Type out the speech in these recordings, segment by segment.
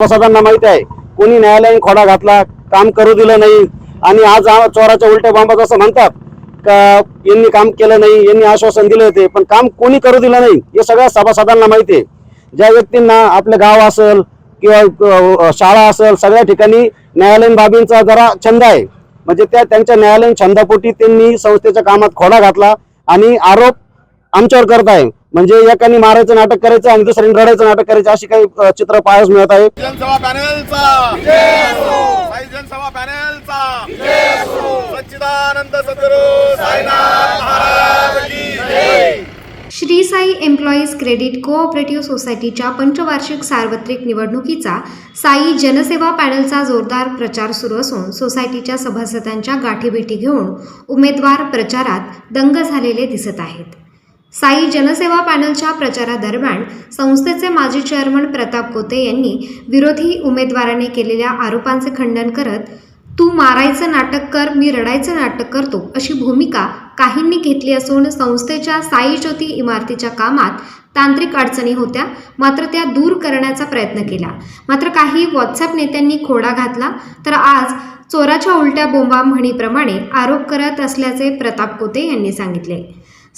सभासदांना माहिती आहे. कोणी न्यायालयीन खोडा घातला काम करू दिलं नाही. आणि आज चोराच्या उलट्या बांबा असं म्हणतात का यांनी काम केलं नाही यांनी आश्वासन दिले होते पण काम कोणी करू दिलं नाही हे सगळ्या सभासदांना माहिती आहे. ज्या व्यक्तींना आपलं गाव असेल किंवा शाळा असेल सगळ्या ठिकाणी न्यायालयीन बाबींचा जरा छंद आहे. म्हणजे त्या त्यांच्या न्यायालयीन छंदापोटी त्यांनी संस्थेच्या कामात खोडा घातला आणि आरोप आमच्यावर करत आहे म्हणजे एकाने मारायचं नाटक करायचं आणि दुसऱ्याने रडायचं नाटक करायचं अशी काही चित्र पाहायला मिळत आहे. जनसभा पॅनेलचा. साई जनसभा पॅनेलचा. सच्चिदानंद सद्गुरु साईनाथ महाराज की जय. Shri Sai employees credit cooperative सोसायटीच्या पंचवार्षिक सार्वत्रिक निवडणुकीचा साई जनसेवा पॅनलचा जोरदार प्रचार सुरू असून सोसायटीच्या सभासदांच्या गाठीभेटी घेऊन उमेदवार प्रचारात दंग झालेले दिसत आहेत. साई जनसेवा पॅनलच्या प्रचारादरम्यान संस्थेचे माजी चेअरमन प्रताप कोते यांनी विरोधी उमेदवाराने केलेल्या आरोपांचे खंडन करत तू मारायचं नाटक कर मी रडायचं नाटक करतो अशी भूमिका काहींनी घेतली असून संस्थेच्या साई ज्योती इमारतीच्या कामात तांत्रिक अडचणी होत्या मात्र त्या दूर करण्याचा प्रयत्न केला. मात्र काही व्हॉट्सअप नेत्यांनी खोडा घातला तर आज चोराच्या उलट्या बोंबा म्हणीप्रमाणे आरोप करत असल्याचे प्रताप कोते यांनी सांगितले.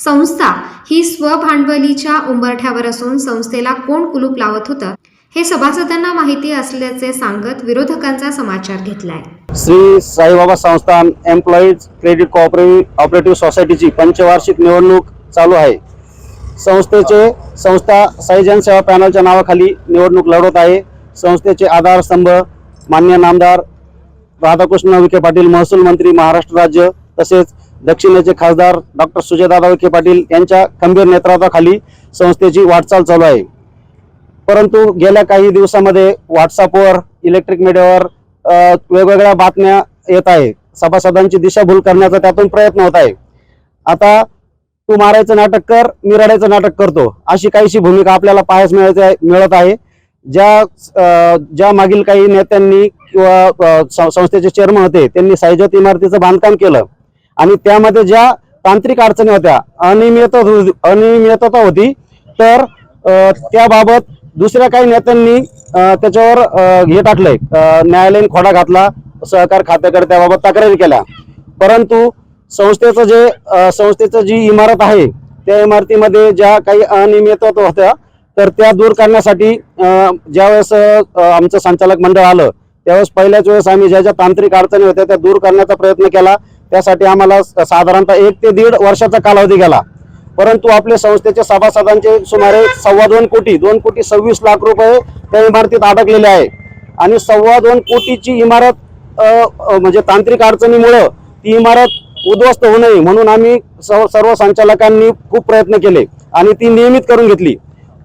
संस्था ही स्वभांडवलीच्या उंबरठ्यावर असून संस्थेला कोण कुलूप लावत होतं हे सभासदांना माहिती असल्याचे सांगत विरोधकांचा समाचार घेतलाय. Shri Saibaba Sansthan employees credit cooperative operative सोसायटीची पंचवार्षिक निवडणूक चालू आहे. संस्थेचे संस्था साई जनसेवा पॅनलच्या नावाखाली निवडणूक लढवत आहे. संस्थेचे आधारस्तंभ मान्य नामदार राधाकृष्ण विखे पाटील महसूल मंत्री महाराष्ट्र राज्य तसेच दक्षिणेचे खासदार डॉक्टर सुजयदादा विखे पाटील यांच्या खंबीर नेतृत्वाखाली संस्थेची वाटचाल चालू आहे. परंतु गेल्या काही दिवसामध्ये व्हॉट्सअपवर इलेक्ट्रिक मीडियावर वेगवेगळ्या बातम्या येत आहे. सभासदांची दिशाभूल करण्याचा त्यातून प्रयत्न होत आहे. आता तू मारायचं नाटक कर मी रडायचं नाटक करतो. अशी काहीशी भूमिका आपल्याला पाहायच मिळत आहे मिळत आहे. ज्या ज्या मागील काही नेत्यांनी किंवा सं- संस्थेचे चेअरमन होते त्यांनी सायजत इमारतीचं बांधकाम केलं. आणि त्यामध्ये ज्या तांत्रिक अडचणी होत्या अनियमित होती- अनियमितता होती तर त्याबाबत दुसऱ्या काही नेत्यांनी त्याच्यावर हे टाकलंय. न्यायालयीन खोडा घातला सहकार खात्याकडे त्याबाबत तक्रारी केल्या. परंतु संस्थेचं जे संस्थेचं जी इमारत आहे त्या इमारतीमध्ये ज्या काही अनियमितता होत्या तर त्या दूर करण्यासाठी ज्यावेळेस आमचं संचालक मंडळ आलं त्यावेळेस पहिल्याच वेळेस आम्ही ज्या ज्या तांत्रिक अडचणी होत्या त्या दूर करण्याचा प्रयत्न केला. त्यासाठी आम्हाला साधारणतः एक ते दीड वर्षाचा कालावधी गेला. परंतु आपल्या संस्थेच्या सभासदांचे सुमारे सव्वा दोन कोटी दोन कोटी सव्वीस लाख रुपये त्या इमारतीत अडकलेले आहे. आणि सव्वा दोन कोटीची इमारत म्हणजे तांत्रिक अडचणीमुळं ती इमारत उद्ध्वस्त होऊ नये म्हणून आम्ही सर्व संचालकांनी खूप प्रयत्न केले आणि ती नियमित करून घेतली.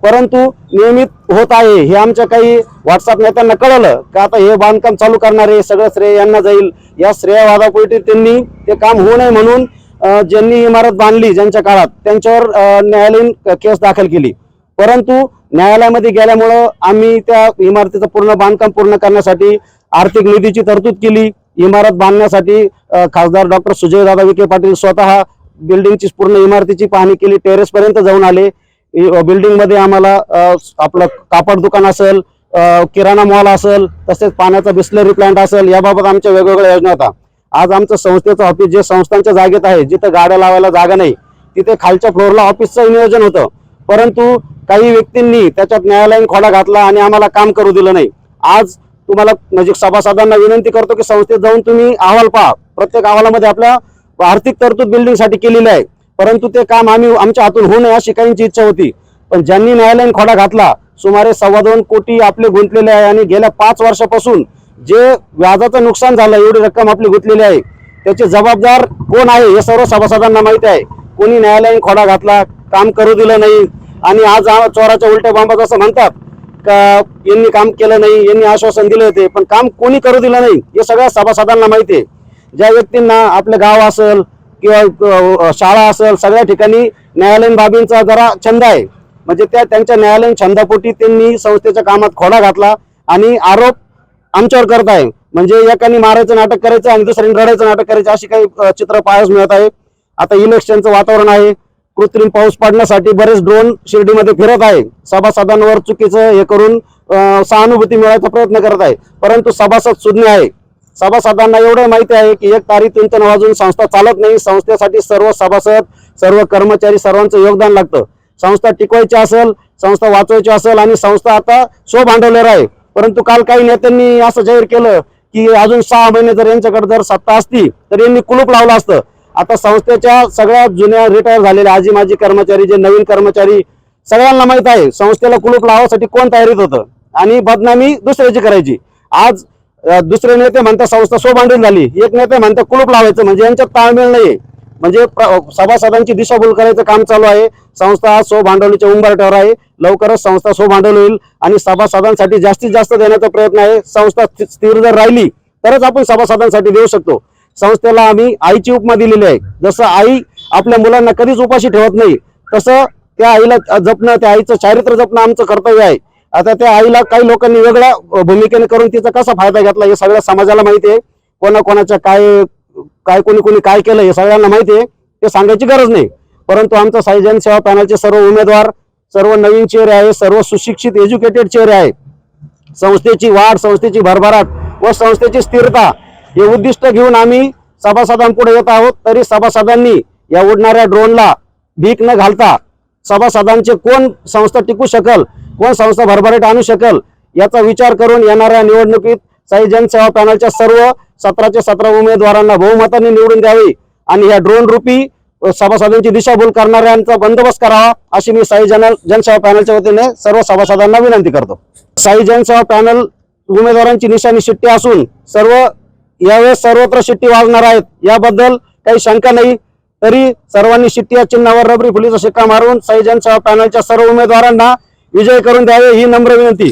परंतु नियमित होत आहे. हे आमच्या काही व्हॉट्सअप नेत्यांना कळलं का आता हे बांधकाम चालू करणारे सगळं श्रेय यांना जाईल. या श्रेयवादापोटी त्यांनी ते काम होऊ नये म्हणून ज्यांनी इमारत बांधली ज्यांच्या काळात त्यांच्यावर न्यायालयीन केस दाखल केली. परंतु न्यायालयामध्ये गेल्यामुळं आम्ही त्या इमारतीचं पूर्ण बांधकाम पूर्ण करण्यासाठी आर्थिक निधीची तरतूद केली. इमारत बांधण्यासाठी खासदार डॉक्टर सुजयदादा विखे पाटील स्वतः बिल्डिंगची पूर्ण इमारतीची पाहणी केली. टेरेस पर्यंत जाऊन आले. बिल्डिंगमध्ये आम्हाला आपलं कापड दुकान असेल किराणा मॉल असेल तसेच पाण्याचा बिस्लरी प्लांट असेल याबाबत आमच्या वेगवेगळ्या योजना होता आज आमचं संस्थेचं ऑफिस जे संस्थांच्या जागेत आहे जिथं गाड्या लावायला जागा नाही तिथे खालच्या फ्लोअरला ऑफिसचं नियोजन होतं. परंतु काही व्यक्तींनी त्याच्यात न्यायालयीन खोडा घातला आणि आम्हाला काम करू दिलं नाही. आज तुम्हाला म्हणजे सभासदांना विनंती करतो की संस्थेत जाऊन तुम्ही अहवाल पहा. प्रत्येक अहवालामध्ये आपल्या आर्थिक तरतूद बिल्डिंगसाठी केलेली आहे. परंतु ते काम आम्ही आमच्या हातून होऊ नये अशी काहींची इच्छा होती. पण ज्यांनी न्यायालयीन खोडा घातला सुमारे सव्वा दोन कोटी आपले गुंतलेले आहे आणि गेल्या पाच वर्षापासून जे व्याजाचं नुकसान झालं एवढी रक्कम आपली गुंतलेली आहे त्याचे जबाबदार कोण आहे हे सर्व सभासदांना माहिती आहे. कोणी न्यायालयीन खोडा घातला काम करू दिलं नाही आणि आज चोराच्या उलट्या बांबा असं म्हणतात का यांनी काम केलं नाही यांनी आश्वासन दिले होते पण काम कोणी करू दिलं नाही हे सगळ्या सभासदांना माहिती आहे. ज्या व्यक्तींना आपलं गाव असेल किंवा शाळा असेल सगळ्या ठिकाणी न्यायालयीन बाबींचा जरा छंद आहे. म्हणजे त्या त्यांच्या न्यायालयीन छंदापोटी त्यांनी संस्थेच्या कामात खोडा घातला आणि आरोप आमच्यावर करत आहे. म्हणजे एकाने मारायचं नाटक करायचं आणि दुसऱ्याने रडायचं नाटक करायचं अशी काही चित्र पाहायला मिळत आहे. आता इलेक्शनचं वातावरण आहे. कृत्रिम पाऊस पडण्यासाठी बरेच ड्रोन शिर्डीमध्ये फिरत आहे. सभासदांवर चुकीचं हे करून सहानुभूती मिळवायचा प्रयत्न करत आहे. परंतु सभासद सुज्ञ आहे. सभासदांना एवढं माहिती आहे की एक तारी तुंतन वाजून संस्था चालत नाही. संस्थेसाठी सर्व सभासद सर्व कर्मचारी सर्वांचं योगदान लागतं. संस्था टिकवायची असेल संस्था वाचवायची असेल आणि संस्था आता स्वभांडवलेर आहे. परंतु काल काही नेत्यांनी असं जाहीर केलं की अजून सहा महिने जर यांच्याकडे जर सत्ता असती तर यांनी कुलूप लावलं असतं. आता संस्थेच्या सगळ्या जुन्या रिटायर झालेल्या आजी माजी कर्मचारी जे नवीन कर्मचारी सगळ्यांना माहीत आहे संस्थेला कुलूप लावासाठी कोण तयारीत होतं? आणि बदनामी दुसऱ्याची करायची. आज दुसरे नेते म्हणतात संस्था सोबांडून झाली. एक नेते म्हणतात कुलूप लावायचं म्हणजे यांच्यात ताळमेळ नाही म्हणजे सभासदांची दिशाभूल करायचं काम चालू आहे. संस्था स्वभांडवलीच्या उंबरट्यावर आहे. लवकरच संस्था स्वभांडवल होईल आणि सभासदांसाठी जास्तीत जास्त देण्याचा प्रयत्न आहे. संस्था स्थिर जर राहिली तरच आपण सभासदांसाठी देऊ शकतो. संस्थेला आम्ही आईची उपमा दिलेली आहे. जसं आई आपल्या मुलांना कधीच उपाशी ठेवत नाही तसं त्या आईला जपणं त्या आईचं चारित्र्य जपणं आमचं कर्तव्य आहे. आता त्या आईला काही लोकांनी वेगळ्या भूमिकेने करून तिचा कसा फायदा घेतला हे सगळ्या समाजाला माहिती आहे. कोणाकोणाच्या काय काय कोणी कोणी काय केलं हे सगळ्यांना माहिती आहे. ते सांगायची गरज नाही. परंतु आमचं साई जनसेवा पॅनलचे सर्व उमेदवार सर्व नवीन चेहरे आहे सर्व सुशिक्षित एज्युकेटेड चेहरे आहे. संस्थेची वाढ संस्थेची भरभराट व संस्थेची स्थिरता हे उद्दिष्ट घेऊन आम्ही सभासदांपुढे येत आहोत. तरी सभासदांनी या उडणाऱ्या ड्रोनला भीक न घालता सभासदांचे कोण संस्था टिकू शकल कोण संस्था भरभराट आणू शकेल याचा विचार करून येणाऱ्या निवडणुकीत साई जनसेवा पॅनलच्या सर्व सतराच्या सतरा उमेदवारांना बहुमताने निवडून द्यावी आणि या ड्रोन रूपी सभासदांची दिशाभूल करणाऱ्यांचा बंदोबस्त करावा अशी मी साई जन जनसेवा पॅनलच्या वतीने सर्व सभासदांना विनंती करतो. साई जनसेवा पॅनल उमेदवारांची निशाणी शिट्टी असून सर्व यावेळेस सर्वत्र शिट्टी वाजणार आहेत. याबद्दल काही शंका नाही. तरी सर्वांनी शिट्टी या चिन्हावर रबरी फुलीचा शिक्का मारून साई जनसेवा पॅनलच्या सर्व उमेदवारांना विजय करून द्यावे ही नम्र विनंती.